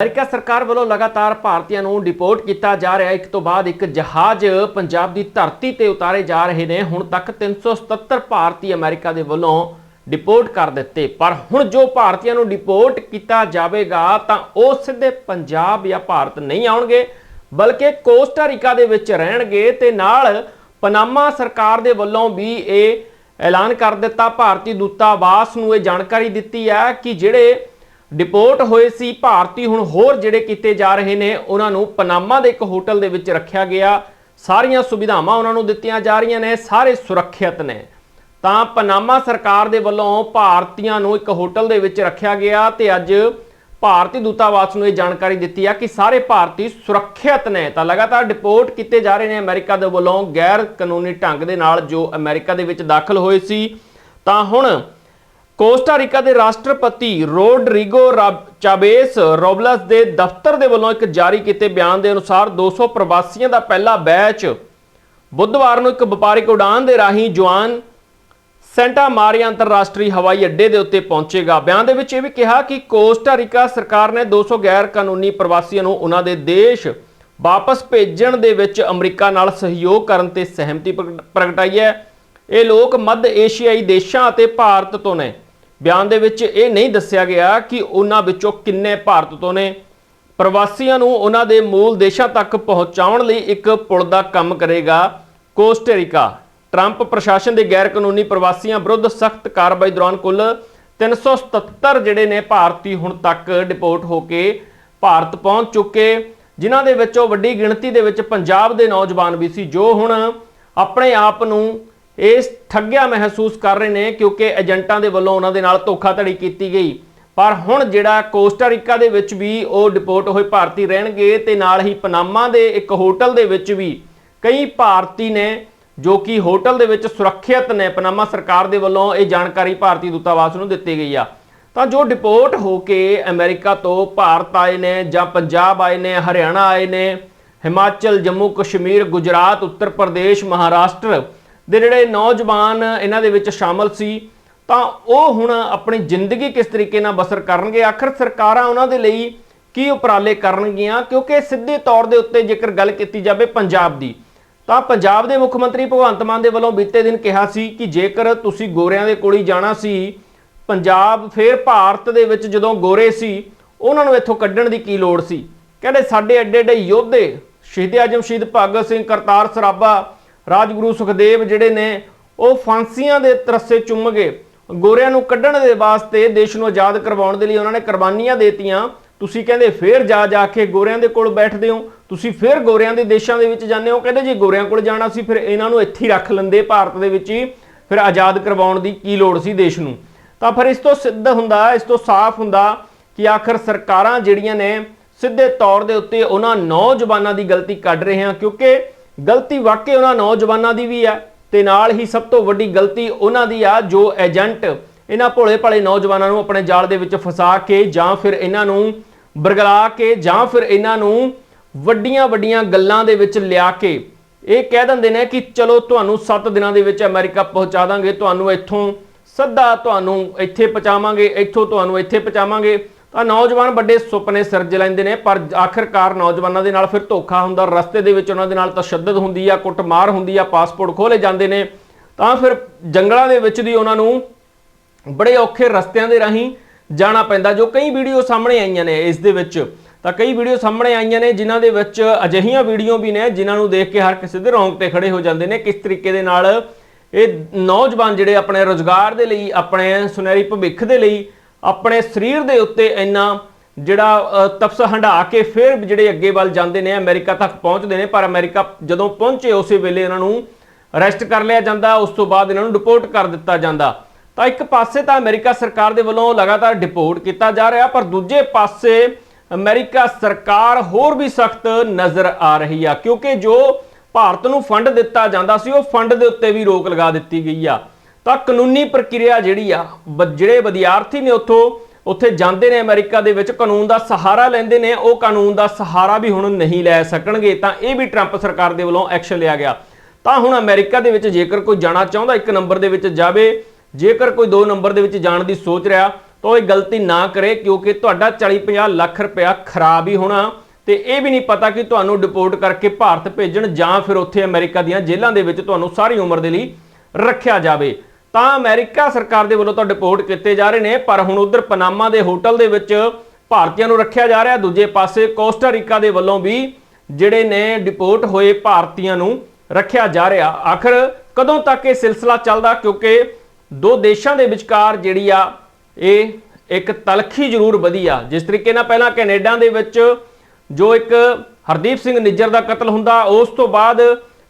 America ਸਰਕਾਰ ਵੱਲੋਂ ਲਗਾਤਾਰ ਭਾਰਤੀਆਂ ਨੂੰ ਡਿਪੋਰਟ ਕੀਤਾ ਜਾ ਰਿਹਾ ਹੈ। ਇੱਕ ਤੋਂ ਬਾਅਦ ਇੱਕ ਜਹਾਜ਼ ਪੰਜਾਬ ਦੀ ਧਰਤੀ ਤੇ ਉਤਾਰੇ ਜਾ ਰਹੇ ਨੇ। ਹੁਣ ਤੱਕ 377 ਭਾਰਤੀ ਅਮਰੀਕਾ ਦੇ ਵੱਲੋਂ ਡਿਪੋਰਟ ਕਰ ਦਿੱਤੇ। ਪਰ ਹੁਣ ਜੋ ਭਾਰਤੀਆਂ ਨੂੰ ਡਿਪੋਰਟ ਕੀਤਾ ਜਾਵੇਗਾ, ਤਾਂ ਉਹ ਸਿੱਧੇ ਪੰਜਾਬ ਜਾਂ ਭਾਰਤ ਨਹੀਂ ਆਉਣਗੇ, ਬਲਕਿ ਕੋਸਟਾਰੀਕਾ ਦੇ ਵਿੱਚ ਰਹਿਣਗੇ ਤੇ ਨਾਲ ਪਨਾਮਾ ਸਰਕਾਰ ਦੇ ਵੱਲੋਂ ਵੀ ਇਹ ਐਲਾਨ ਕਰ ਦਿੱਤਾ। ਭਾਰਤੀ ਦੂਤਾਵਾਸ ਨੂੰ ਇਹ ਜਾਣਕਾਰੀ ਦਿੱਤੀ ਹੈ ਕਿ ਜਿਹੜੇ ਡਿਪੋਰਟ ਹੋਏ ਸੀ ਭਾਰਤੀ ਹੁਣ ਹੋਰ ਜਿਹੜੇ ਕੀਤੇ ਜਾ ਰਹੇ ਨੇ, ਉਹਨਾਂ ਨੂੰ ਪਨਾਮਾ ਦੇ ਇੱਕ ਹੋਟਲ ਦੇ ਵਿੱਚ ਰੱਖਿਆ ਗਿਆ। ਸਾਰੀਆਂ ਸੁਵਿਧਾਵਾਂ ਉਹਨਾਂ ਨੂੰ ਦਿੱਤੀਆਂ ਜਾ ਰਹੀਆਂ ਨੇ, ਸਾਰੇ ਸੁਰੱਖਿਅਤ ਨੇ। ਤਾਂ ਪਨਾਮਾ ਸਰਕਾਰ ਦੇ ਵੱਲੋਂ ਭਾਰਤੀਆਂ ਨੂੰ ਇੱਕ ਹੋਟਲ ਦੇ ਵਿੱਚ ਰੱਖਿਆ ਗਿਆ ਤੇ ਅੱਜ ਭਾਰਤੀ ਦੂਤਾਵਾਸ ਨੂੰ ਇਹ ਜਾਣਕਾਰੀ ਦਿੱਤੀ ਆ ਕਿ ਸਾਰੇ ਭਾਰਤੀ ਸੁਰੱਖਿਅਤ ਨੇ। ਤਾਂ ਲਗਾਤਾਰ ਡਿਪੋਰਟ ਕੀਤੇ ਜਾ ਰਹੇ ਨੇ ਅਮਰੀਕਾ ਦੇ ਵੱਲੋਂ ਗੈਰ ਕਾਨੂੰਨੀ ਢੰਗ ਦੇ ਨਾਲ ਜੋ ਅਮਰੀਕਾ ਦੇ ਵਿੱਚ ਦਾਖਲ ਹੋਏ ਸੀ। ਤਾਂ ਹੁਣ ਕੋਸਟਾ ਰੀਕਾ ਦੇ ਰਾਸ਼ਟਰਪਤੀ ਰੋਡਰੀਗੋ ਰਾ- ਚਾਬੇਸ ਰੋਬਲਸ ਦੇ ਦਫ਼ਤਰ ਦੇ ਵੱਲੋਂ ਇੱਕ ਜਾਰੀ ਕੀਤੇ ਬਿਆਨ ਦੇ ਅਨੁਸਾਰ 200 ਪ੍ਰਵਾਸੀਆਂ ਦਾ ਪਹਿਲਾ ਬੈਚ ਬੁੱਧਵਾਰ ਨੂੰ ਇੱਕ ਵਪਾਰਿਕ ਉਡਾਨ ਦੇ ਰਾਹੀਂ ਜਵਾਨ ਸੈਂਟਾ ਮਾਰੀਆ ਅੰਤਰਰਾਸ਼ਟਰੀ ਹਵਾਈ ਅੱਡੇ ਦੇ ਉੱਤੇ ਪਹੁੰਚੇਗਾ। ਬਿਆਨ ਦੇ ਵਿੱਚ ਇਹ ਵੀ ਕਿਹਾ ਕਿ ਕੋਸਟਾ ਰੀਕਾ ਸਰਕਾਰ ਨੇ 200 ਗੈਰ ਕਾਨੂੰਨੀ ਪ੍ਰਵਾਸੀਆਂ ਨੂੰ ਉਹਨਾਂ ਦੇ ਦੇਸ਼ ਵਾਪਸ ਭੇਜਣ ਦੇ ਵਿੱਚ ਅਮਰੀਕਾ ਨਾਲ ਸਹਿਯੋਗ ਕਰਨ ਤੇ ਸਹਿਮਤੀ ਪ੍ਰਗ- ਪ੍ਰਗਟਾਈ ਹੈ। ਇਹ ਲੋਕ ਮੱਧ ਏਸ਼ੀਆਈ ਦੇਸ਼ਾਂ ਅਤੇ ਭਾਰਤ ਤੋਂ ਨੇ। ਬਿਆਨ ਦੇ ਵਿੱਚ ਇਹ ਨਹੀਂ ਦੱਸਿਆ ਗਿਆ ਕਿ ਉਹਨਾਂ ਵਿੱਚੋਂ ਕਿੰਨੇ ਭਾਰਤ ਤੋਂ ਨੇ। ਪ੍ਰਵਾਸੀਆਂ ਨੂੰ ਉਹਨਾਂ ਦੇ ਮੂਲ ਦੇਸ਼ਾਂ ਤੱਕ ਪਹੁੰਚਾਉਣ ਲਈ ਇੱਕ ਪੁਲ ਦਾ ਕੰਮ ਕਰੇਗਾ ਕੋਸਟੇਰੀਕਾ ਟਰੰਪ ਪ੍ਰਸ਼ਾਸਨ ਦੇ ਗੈਰ ਕਾਨੂੰਨੀ ਪ੍ਰਵਾਸੀਆਂ ਵਿਰੁੱਧ ਸਖਤ ਕਾਰਵਾਈ ਦੌਰਾਨ ਕੁੱਲ 377 ਜਿਹੜੇ ਨੇ ਭਾਰਤੀ ਹੁਣ ਤੱਕ ਡਿਪੋਰਟ ਹੋ ਕੇ ਭਾਰਤ ਪਹੁੰਚ ਚੁੱਕੇ। ਜਿਨ੍ਹਾਂ ਦੇ ਵਿੱਚੋਂ ਵੱਡੀ ਗਿਣਤੀ ਦੇ ਵਿੱਚ ਪੰਜਾਬ ਦੇ ਨੌਜਵਾਨ ਵੀ ਸੀ, ਜੋ ਹੁਣ ਆਪਣੇ ਆਪ ਨੂੰ ਇਸ ਠੱਗਿਆ ਮਹਿਸੂਸ ਕਰ ਰਹੇ ਨੇ ਕਿਉਂਕਿ ਏਜੰਟਾਂ ਦੇ ਵੱਲੋਂ ਉਹਨਾਂ ਦੇ ਨਾਲ ਧੋਖਾਧੜੀ ਕੀਤੀ ਗਈ। ਪਰ ਹੁਣ ਜਿਹੜਾ ਕੋਸਟਾ ਰੀਕਾ ਦੇ ਵਿੱਚ ਵੀ ਉਹ ਡਿਪੋਰਟ ਹੋਏ ਭਾਰਤੀ ਰਹਿਣਗੇ ਤੇ ਨਾਲ ਹੀ ਪਨਾਮਾ ਦੇ ਇੱਕ ਹੋਟਲ ਦੇ ਵਿੱਚ ਵੀ ਕਈ ਭਾਰਤੀ ਨੇ ਜੋ ਕਿ ਹੋਟਲ ਦੇ ਵਿੱਚ ਸੁਰੱਖਿਅਤ ਨੇ। ਪਨਾਮਾ ਸਰਕਾਰ ਦੇ ਵੱਲੋਂ ਇਹ ਜਾਣਕਾਰੀ ਭਾਰਤੀ ਦੂਤਾਵਾਸ ਨੂੰ ਦਿੱਤੀ ਗਈ ਆ। ਤਾਂ ਜੋ ਡਿਪੋਰਟ ਹੋ ਕੇ ਅਮਰੀਕਾ ਤੋਂ ਭਾਰਤ ਆਏ ਨੇ ਜਾਂ ਪੰਜਾਬ ਆਏ ਨੇ, ਹਰਿਆਣਾ ਆਏ ਨੇ, ਹਿਮਾਚਲ, ਜੰਮੂ, ਕਸ਼ਮੀਰ, ਗੁਜਰਾਤ, ਉੱਤਰ ਪ੍ਰਦੇਸ਼, ਮਹਾਰਾਸ਼ਟਰ ਦੇ ਜਿਹੜੇ ਨੌਜਵਾਨ ਇਹਨਾਂ ਦੇ ਵਿੱਚ ਸ਼ਾਮਲ ਸੀ, ਤਾਂ ਉਹ ਹੁਣ ਆਪਣੀ ਜ਼ਿੰਦਗੀ ਕਿਸ ਤਰੀਕੇ ਨਾਲ ਬਸਰ ਕਰਨਗੇ? ਆਖਰ ਸਰਕਾਰਾਂ ਉਹਨਾਂ ਦੇ ਲਈ ਕੀ ਉਪਰਾਲੇ ਕਰਨਗੀਆਂ? ਕਿਉਂਕਿ ਸਿੱਧੇ ਤੌਰ ਦੇ ਉੱਤੇ ਜੇਕਰ ਗੱਲ ਕੀਤੀ ਜਾਵੇ ਪੰਜਾਬ ਦੀ, ਤਾਂ ਪੰਜਾਬ ਦੇ ਮੁੱਖ ਮੰਤਰੀ ਭਗਵੰਤ ਮਾਨ ਦੇ ਵੱਲੋਂ ਬੀਤੇ ਦਿਨ ਕਿਹਾ ਸੀ ਕਿ ਜੇਕਰ ਤੁਸੀਂ ਗੋਰਿਆਂ ਦੇ ਕੋਲ ਹੀ ਜਾਣਾ ਸੀ, ਪੰਜਾਬ ਫੇਰ ਭਾਰਤ ਦੇ ਵਿੱਚ ਜਦੋਂ ਗੋਰੇ ਸੀ, ਉਹਨਾਂ ਨੂੰ ਇੱਥੋਂ ਕੱਢਣ ਦੀ ਕੀ ਲੋੜ ਸੀ? ਕਹਿੰਦੇ ਸਾਡੇ ਐਡੇ ਐਡੇ ਯੋਧੇ, ਸ਼ਹੀਦ ਆਜਮ ਸ਼ਹੀਦ ਭਗਤ ਸਿੰਘ ਕਰਤਾਰ ਸਰਾਭਾ ਰਾਜਗੁਰੂ ਸੁਖਦੇਵ ਜਿਹੜੇ ਨੇ, ਉਹ ਫਾਂਸੀਆਂ ਦੇ ਤਰਸੇ ਚੁੰਮ ਗਏ। ਗੋਰਿਆਂ ਨੂੰ ਕੱਢਣ ਦੇ ਵਾਸਤੇ ਦੇਸ਼ ਨੂੰ ਆਜ਼ਾਦ ਕਰਵਾਉਣ ਦੇ ਲਈ ਉਹਨਾਂ ਨੇ ਕੁਰਬਾਨੀਆਂ ਦੇਤੀਆਂ। ਤੁਸੀਂ ਕਹਿੰਦੇ ਫੇਰ ਜਾ ਜਾ ਕੇ ਗੋਰਿਆਂ ਦੇ ਕੋਲ ਬੈਠਦੇ ਹੋ। ਤੁਸੀਂ ਫੇਰ ਗੋਰਿਆਂ ਦੇ ਦੇਸ਼ਾਂ ਦੇ ਵਿੱਚ ਜਾਂਦੇ ਹੋ। ਕਹਿੰਦੇ ਜੀ ਗੋਰਿਆਂ ਕੋਲ ਜਾਣਾ ਸੀ, ਫਿਰ ਇਹਨਾਂ ਨੂੰ ਇੱਥੇ ਰੱਖ ਲੈਂਦੇ ਭਾਰਤ ਦੇ ਵਿੱਚ ਹੀ। ਫਿਰ ਆਜ਼ਾਦ ਕਰਵਾਉਣ ਦੀ ਕੀ ਲੋੜ ਸੀ ਦੇਸ਼ ਨੂੰ? ਤਾਂ ਫਿਰ ਇਸ ਤੋਂ ਸਿੱਧ ਹੁੰਦਾ, ਇਸ ਤੋਂ ਸਾਫ਼ ਹੁੰਦਾ ਕਿ ਆਖਰ ਸਰਕਾਰਾਂ ਜਿਹੜੀਆਂ ਨੇ, ਸਿੱਧੇ ਤੌਰ ਦੇ ਉੱਤੇ ਉਹਨਾਂ ਨੌਜਵਾਨਾਂ ਦੀ ਗਲਤੀ ਕੱਢ ਰਹੇ ਹਾਂ ਕਿਉਂਕਿ ਗਲਤੀ ਵਾਕਈ ਉਹਨਾਂ ਨੌਜਵਾਨਾਂ ਦੀ ਵੀ ਹੈ ਤੇ ਨਾਲ ਹੀ ਸਭ ਤੋਂ ਵੱਡੀ ਗਲਤੀ ਉਹਨਾਂ ਦੀ ਆ ਜੋ ਏਜੰਟ ਇਹਨਾਂ ਭੋਲੇ ਭਾਲੇ ਨੌਜਵਾਨਾਂ ਨੂੰ ਆਪਣੇ ਜਾਲ ਦੇ ਵਿੱਚ ਫਸਾ ਕੇ ਜਾਂ ਫਿਰ ਇਹਨਾਂ ਨੂੰ ਬਰਗਲਾ ਕੇ ਜਾਂ ਫਿਰ ਇਹਨਾਂ ਨੂੰ ਵੱਡੀਆਂ ਵੱਡੀਆਂ ਗੱਲਾਂ ਦੇ ਵਿੱਚ ਲਿਆ ਕੇ ਇਹ ਕਹਿ ਦਿੰਦੇ ਨੇ ਕਿ ਚਲੋ ਤੁਹਾਨੂੰ 7 ਦਿਨਾਂ ਦੇ ਵਿੱਚ ਅਮਰੀਕਾ ਪਹੁੰਚਾ ਦਾਂਗੇ, ਤੁਹਾਨੂੰ ਇੱਥੋਂ ਸਿੱਧਾ ਤੁਹਾਨੂੰ ਇੱਥੇ ਪਹੁੰਚਾਵਾਂਗੇ, ਇੱਥੋਂ ਤੁਹਾਨੂੰ ਇੱਥੇ ਪਹੁੰਚਾਵਾਂਗੇ। ਤਾਂ ਨੌਜਵਾਨ ਵੱਡੇ ਸੁਪਨੇ ਸਿਰਜ ਲੈਂਦੇ ਨੇ, ਪਰ ਆਖਿਰਕਾਰ ਨੌਜਵਾਨਾਂ ਦੇ ਨਾਲ ਫਿਰ ਧੋਖਾ ਹੁੰਦਾ, ਰਸਤੇ ਦੇ ਵਿੱਚ ਉਹਨਾਂ ਦੇ ਨਾਲ ਤਸ਼ੱਦਦ ਹੁੰਦੀ ਆ, ਕੁੱਟਮਾਰ ਹੁੰਦੀ ਆ, ਪਾਸਪੋਰਟ ਖੋਲੇ ਜਾਂਦੇ ਨੇ, ਤਾਂ ਫਿਰ ਜੰਗਲਾਂ ਦੇ ਵਿੱਚ ਦੀ ਉਹਨਾਂ ਨੂੰ ਬੜੇ ਔਖੇ ਰਸਤਿਆਂ ਦੇ ਰਾਹੀਂ ਜਾਣਾ ਪੈਂਦਾ, ਜੋ ਕਈ ਵੀਡੀਓ ਸਾਹਮਣੇ ਆਈਆਂ ਨੇ ਇਸ ਦੇ ਵਿੱਚ। ਤਾਂ ਕਈ ਵੀਡੀਓ ਸਾਹਮਣੇ ਆਈਆਂ ਨੇ, ਜਿਨ੍ਹਾਂ ਦੇ ਵਿੱਚ ਅਜਿਹੀਆਂ ਵੀਡੀਓ ਵੀ ਨੇ, ਜਿਨ੍ਹਾਂ ਨੂੰ ਦੇਖ ਕੇ ਹਰ ਕਿਸੇ ਦੇ ਰੌਂਗਟੇ ਖੜੇ ਹੋ ਜਾਂਦੇ ਨੇ। ਕਿਸ ਤਰੀਕੇ ਦੇ ਨਾਲ ਇਹ ਨੌਜਵਾਨ ਜਿਹੜੇ ਆਪਣੇ ਰੋਜ਼ਗਾਰ ਦੇ ਲਈ, ਆਪਣੇ ਸੁਨਹਿਰੀ ਭਵਿੱਖ ਦੇ ਲਈ ਆਪਣੇ ਸਰੀਰ ਦੇ ਉੱਤੇ ਇੰਨਾ ਜਿਹੜਾ ਅ, ਤਪਸ ਹੰਢਾ ਕੇ ਫਿਰ ਜਿਹੜੇ ਅੱਗੇ ਵੱਲ ਜਾਂਦੇ ਨੇ ਅਮਰੀਕਾ ਤੱਕ ਪਹੁੰਚਦੇ ਨੇ ਪਰ ਅਮਰੀਕਾ ਜਦੋਂ ਪਹੁੰਚੇ ਉਸੇ ਵੇਲੇ ਇਹਨਾਂ ਨੂੰ ਅਰੈਸਟ ਕਰ ਲਿਆ ਜਾਂਦਾ ਉਸ ਤੋਂ ਬਾਅਦ ਇਹਨਾਂ ਨੂੰ ਡਿਪੋਰਟ ਕਰ ਦਿੱਤਾ ਜਾਂਦਾ। ਤਾਂ ਇੱਕ ਪਾਸੇ ਤਾਂ ਅਮਰੀਕਾ ਸਰਕਾਰ ਦੇ ਵੱਲੋਂ ਲਗਾਤਾਰ ਡਿਪੋਰਟ ਕੀਤਾ ਜਾ ਰਿਹਾ ਪਰ ਦੂਜੇ ਪਾਸੇ ਅਮਰੀਕਾ ਸਰਕਾਰ ਹੋਰ ਵੀ ਸਖਤ ਨਜ਼ਰ ਆ ਰਹੀ ਆ ਕਿਉਂਕਿ ਜੋ ਭਾਰਤ ਨੂੰ ਫੰਡ ਦਿੱਤਾ ਜਾਂਦਾ ਸੀ ਉਹ ਫੰਡ ਦੇ ਉੱਤੇ ਵੀ ਰੋਕ ਲਗਾ ਦਿੱਤੀ ਗਈ ਆ। ਤਾਂ ਕਾਨੂੰਨੀ ਪ੍ਰਕਿਰਿਆ ਜਿਹੜੀ ਆ ਬ- ਜਿਹੜੇ ਵਿਦਿਆਰਥੀ ਨੇ ਉੱਥੋਂ, ਉੱਥੇ ਜਾਂਦੇ ਨੇ ਅਮਰੀਕਾ ਦੇ ਵਿੱਚ, ਕਾਨੂੰਨ ਦਾ ਸਹਾਰਾ ਲੈਂਦੇ ਨੇ, ਉਹ ਕਾਨੂੰਨ ਦਾ ਸਹਾਰਾ ਵੀ ਹੁਣ ਨਹੀਂ ਲੈ ਸਕਣਗੇ, ਤਾਂ ਇਹ ਵੀ ਟਰੰਪ ਸਰਕਾਰ ਦੇ ਵੱਲੋਂ ਐਕਸ਼ਨ ਲਿਆ ਗਿਆ। ਤਾਂ ਹੁਣ ਅਮਰੀਕਾ ਦੇ ਵਿੱਚ ਜੇਕਰ ਕੋਈ ਜਾਣਾ ਚਾਹੁੰਦਾ, ਇੱਕ ਨੰਬਰ ਦੇ ਵਿੱਚ ਜਾਵੇ, ਜੇਕਰ ਕੋਈ ਦੋ ਨੰਬਰ ਦੇ ਵਿੱਚ ਜਾਣ ਦੀ ਸੋਚ ਰਿਹਾ, ਤਾਂ ਉਹ ਇਹ ਗਲਤੀ ਨਾ ਕਰੇ, ਕਿਉਂਕਿ ਤੁਹਾਡਾ 40-50 ਲੱਖ ਰੁਪਇਆ ਖਰਾਬ ਹੀ ਹੋਣਾ, ਤੇ ਇਹ ਵੀ ਨਹੀਂ ਪਤਾ ਕਿ ਤੁਹਾਨੂੰ ਡਿਪੋਰਟ ਕਰਕੇ ਭਾਰਤ ਭੇਜਣ ਜਾਂ ਫਿਰ ਉੱਥੇ ਅਮਰੀਕਾ ਦੀਆਂ ਜੇਲ੍ਹਾਂ ਦੇ ਵਿੱਚ ਤੁਹਾਨੂੰ ਸਾਰੀ ਉਮਰ ਦੇ ਲਈ ਰੱਖਿਆ ਜਾਵੇ। ਤਾਂ ਅਮਰੀਕਾ ਸਰਕਾਰ ਦੇ ਵੱਲੋਂ ਤਾਂ ਡਿਪੋਰਟ ਕੀਤੇ ਜਾ ਰਹੇ ਨੇ, ਪਰ ਹੁਣ ਉਧਰ ਪਨਾਮਾ ਦੇ ਹੋਟਲ ਦੇ ਵਿੱਚ ਭਾਰਤੀਆਂ ਨੂੰ ਰੱਖਿਆ ਜਾ ਰਿਹਾ। ਦੂਜੇ ਪਾਸੇ ਕੋਸਟਾਰੀਕਾ ਦੇ ਵੱਲੋਂ ਵੀ ਜਿਹੜੇ ਨੇ ਡਿਪੋਰਟ ਹੋਏ ਭਾਰਤੀਆਂ ਨੂੰ ਰੱਖਿਆ ਜਾ ਰਿਹਾ। ਆਖਰ ਕਦੋਂ ਤੱਕ ਇਹ ਸਿਲਸਿਲਾ ਚੱਲਦਾ? ਕਿਉਂਕਿ ਦੋ ਦੇਸ਼ਾਂ ਦੇ ਵਿਚਕਾਰ ਜਿਹੜੀ ਆ, ਇਹ ਇੱਕ ਤਲਖੀ ਜ਼ਰੂਰ ਵਧੀ ਆ। ਜਿਸ ਤਰੀਕੇ ਨਾਲ ਪਹਿਲਾਂ ਕੈਨੇਡਾ ਦੇ ਵਿੱਚ ਜੋ ਇੱਕ ਹਰਦੀਪ ਸਿੰਘ ਨਿੱਜਰ ਦਾ ਕਤਲ ਹੁੰਦਾ, ਉਸ ਤੋਂ ਬਾਅਦ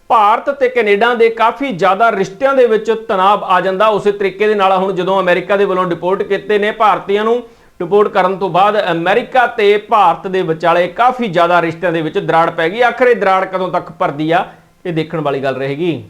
ਭਾਰਤ ਤੇ ਕੈਨੇਡਾ ਦੇ ਕਾਫੀ ਜ਼ਿਆਦਾ ਰਿਸ਼ਤਿਆਂ ਦੇ ਵਿੱਚ ਤਣਾਅ ਆ ਜਾਂਦਾ। ਉਸੇ ਤਰੀਕੇ ਦੇ ਨਾਲ ਹੁਣ ਜਦੋਂ ਅਮਰੀਕਾ ਦੇ ਵੱਲੋਂ ਡਿਪੋਰਟ ਕੀਤੇ ਨੇ, ਭਾਰਤੀਆਂ ਨੂੰ ਡਿਪੋਰਟ ਕਰਨ ਤੋਂ ਬਾਅਦ ਅਮਰੀਕਾ ਤੇ ਭਾਰਤ ਦੇ ਵਿਚਾਲੇ ਕਾਫੀ ਜ਼ਿਆਦਾ ਰਿਸ਼ਤਿਆਂ ਦੇ ਵਿੱਚ ਦਰਾੜ ਪੈ ਗਈ। ਆਖਰ ਇਹ ਦਰਾੜ ਕਦੋਂ ਤੱਕ ਭਰਦੀ ਆ, ਇਹ ਦੇਖਣ ਵਾਲੀ ਗੱਲ ਰਹੇਗੀ।